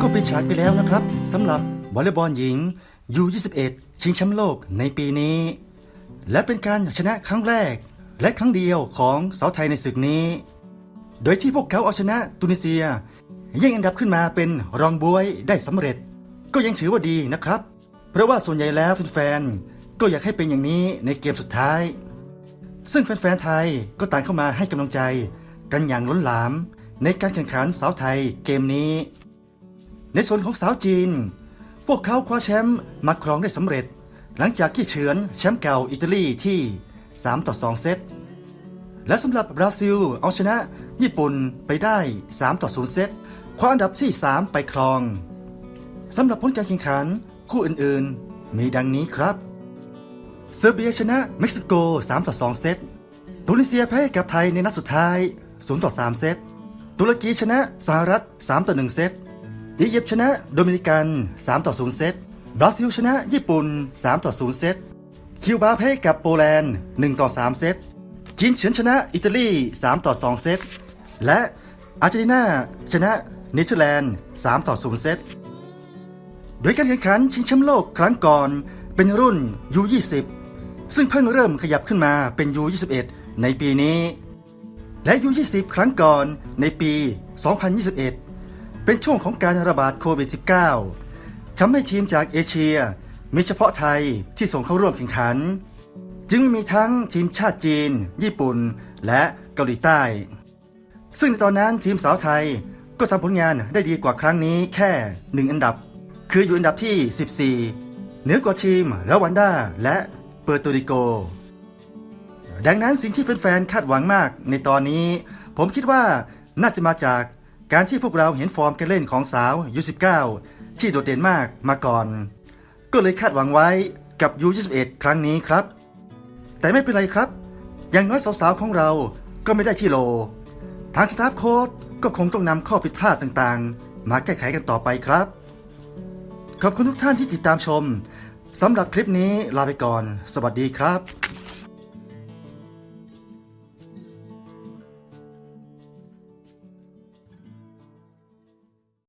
ก็ปิดฉายไปแล้วนะครับสำหรับวอลเลย์บอลหญิง U21 ชิงแชมป์โลกในปีนี้ และเป็นการชนะครั้งแรก และครั้งเดียวของสาวไทยในศึกนี้ โดยที่พวกเขาเอาชนะตุนิเซียย่งอันดับขึ้นมาเป็นรองบวยได้สำเร็จ ก็ยังถือว่าดีนะครับ เพราะว่าส่วนใหญ่แล้วแฟนๆก็อยากให้เป็นอย่างนี้ในเกมสุดท้าย ซึ่งแฟนๆไทยก็ต่างเข้ามาให้กำลังใจกันอย่างล้นหลาม ในการแข่งขันสาวไทยเกมนี้ ในส่วนของสาวจีน พวกเขาคว้าแชมป์มาครองได้สำเร็จ หลังจากที่เฉือนแชมป์เก่าอิตาลีที่ 3 ต่อ 2 เซต และสำหรับบราซิลเอาชนะญี่ปุ่นไปได้ 3 ต่อ 0 เซตคว้าอันดับที่ 3 ไปครองสำหรับผลการแข่งขันคู่อื่นๆ มีดังนี้ครับ เซอร์เบียชนะเม็กซิโก 3 ต่อ 2 เซต ตุนิเซียแพ้กับไทยในนัดสุดท้าย 0 ต่อ 3 เซต ตุรกีชนะสหรัฐ3ต่อ1เซต อียิปต์ชนะโดมินิกัน3ต่อ0เซต บราซิลชนะญี่ปุ่น3ต่อ0เซต คิวบาแพ้กับโปแลนด์1ต่อ3เซต จีนเฉือนชนะอิตาลี3ต่อ2เซต และอาร์เจนตินาชนะเนเธอร์แลนด์3ต่อ0เซต โดยการแข่งขันชิงแชมป์โลกครั้งก่อนเป็นรุ่น U20 ซึ่งเพิ่งเริ่มขยับขึ้นมาเป็น U21 ในปีนี้ และ U20 ครั้งก่อนในปี 2021 เป็นช่วงของการระบาดโควิด -19 ทำให้ทีมจากเอเชีย มีเฉพาะไทยที่ส่งเข้าร่วมแข่งขัน จึงมีทั้งทีมชาติจีน ญี่ปุ่น และเกาหลีใต้ ซึ่งในตอนนั้นทีมสาวไทยก็ทำผลงานได้ดีกว่าครั้งนี้แค่หนึ่งอันดับ คืออยู่อันดับที่ 14 เหนือกว่าทีมลาวันดาและเปอร์โตริโก ดังนั้นสิ่งที่แฟนๆคาดหวังมาก ในตอนนี้ ผมคิดว่าน่าจะมาจากการที่พวกเราเห็นฟอร์มการเล่นของสาวยู19ที่โดดเด่นมากมาก่อน ก็เลยคาดหวังไว้กับ U21 ครั้งนี้ครับ แต่ไม่เป็นไรครับ อย่างน้อยสาวๆของเราก็ไม่ได้ที่โล ทางสตาฟโค้ดก็คงต้องนำข้อผิดพลาดต่างๆ มาแก้ไขกันต่อไปครับ ขอบคุณทุกท่านที่ติดตามชมสำหรับคลิปนี้ลาไปก่อน สวัสดีครับ